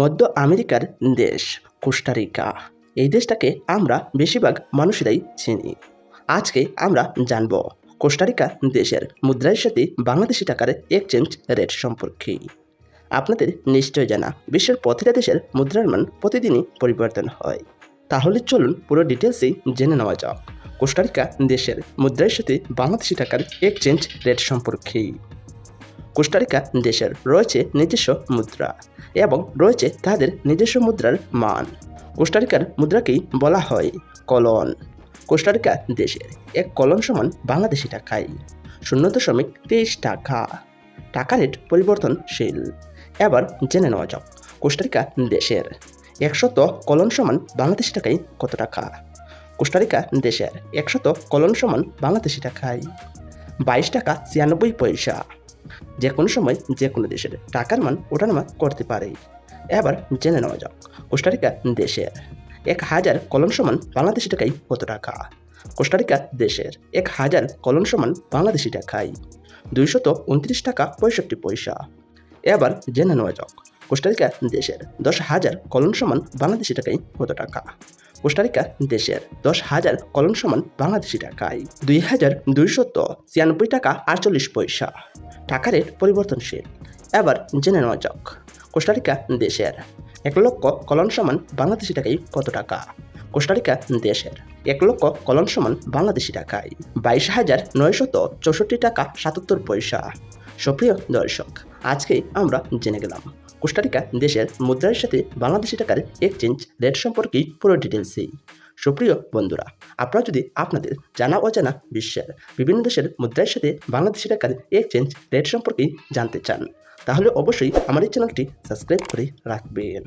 মধ্য আমেরিকার দেশ কোস্টারিকা এই দেশটাকে আমরা বেশিরভাগ মানুষেরাই চিনি। আজকে আমরা জানব কোস্টারিকা দেশের মুদ্রার সাথে বাংলাদেশি টাকার এক্সচেঞ্জ রেট সম্পর্কে। আপনাদের নিশ্চয় জানা, বিশ্বের প্রতিটা দেশের মুদ্রার মান প্রতিদিনই পরিবর্তন হয়। তাহলে চলুন পুরো ডিটেলসেই জেনে নেওয়া যাক কোস্টারিকা দেশের মুদ্রার সাথে বাংলাদেশি টাকার এক্সচেঞ্জ রেট সম্পর্কে। কোস্টারিকা দেশের রয়েছে নিজস্ব মুদ্রা এবং রয়েছে তাদের নিজস্ব মুদ্রার মান। কোস্টারিকার মুদ্রাকেই বলা হয় কলন। কোস্টারিকা দেশের এক কলন সমান বাংলাদেশি টাকায় শূন্য দশমিক তেইশ টাকা। টাকা রেট পরিবর্তনশীল। এবার জেনে নেওয়া যাক কোস্টারিকা দেশের একশত কলন সমান বাংলাদেশি টাকায় কত টাকা? কোস্টারিকা দেশের একশত কলন সমান বাংলাদেশি টাকায় বাইশ টাকা ছিয়ানব্বই পয়সা। যে কোনো সময় যে কোনো দেশের টাকার মান ওঠানামা করতে পারে। এবার জেনে নেওয়া যাক কোস্টারিকা দেশের এক হাজার কলম সমান বাংলাদেশি টাকায় কত টাকা? কোস্টারিকা দেশের এক হাজার কলম সমান বাংলাদেশি টাকায় দুইশত উনত্রিশ টাকা পঁয়ষট্টি পয়সা। এবার জেনে নেওয়া যাক কোস্টারিকা দেশের দশ হাজার কলম সমান বাংলাদেশি টাকায় কত টাকা? কোস্টারিকা দেশের দশ হাজার কলম সমান বাংলাদেশি টাকায় দুই হাজার দুইশত ছিয়ানব্বই টাকা আটচল্লিশ পয়সা। টাকা রেট পরিবর্তনশীল। এবার জেনে নেওয়া যাক, কোস্টারিকা দেশের এক লক্ষ কলন সমান বাংলাদেশি টাকায় কত টাকা? কোস্টারিকা দেশের এক লক্ষ কলন সমান বাংলাদেশি টাকায় বাইশ হাজার নয়শত চৌষট্টি টাকা সাতাত্তর পয়সা। সুপ্রিয় দর্শক, আজকেই আমরা জেনে গেলাম কোস্টারিকা দেশের মুদ্রার সাথে বাংলাদেশি টাকার এক্সচেঞ্জ রেট সম্পর্কে পুরো ডিটেলসেই সুপ্রিয় বন্ধুরা, আপনারা যদি আপনাদের জানা অজানা বিশ্বের বিভিন্ন দেশের মুদ্রার সাথে বাংলাদেশি টাকার এক্সচেঞ্জ রেট সম্পর্কে জানতে চান, তাহলে অবশ্যই এই চ্যানেলটি সাবস্ক্রাইব করে রাখবেন।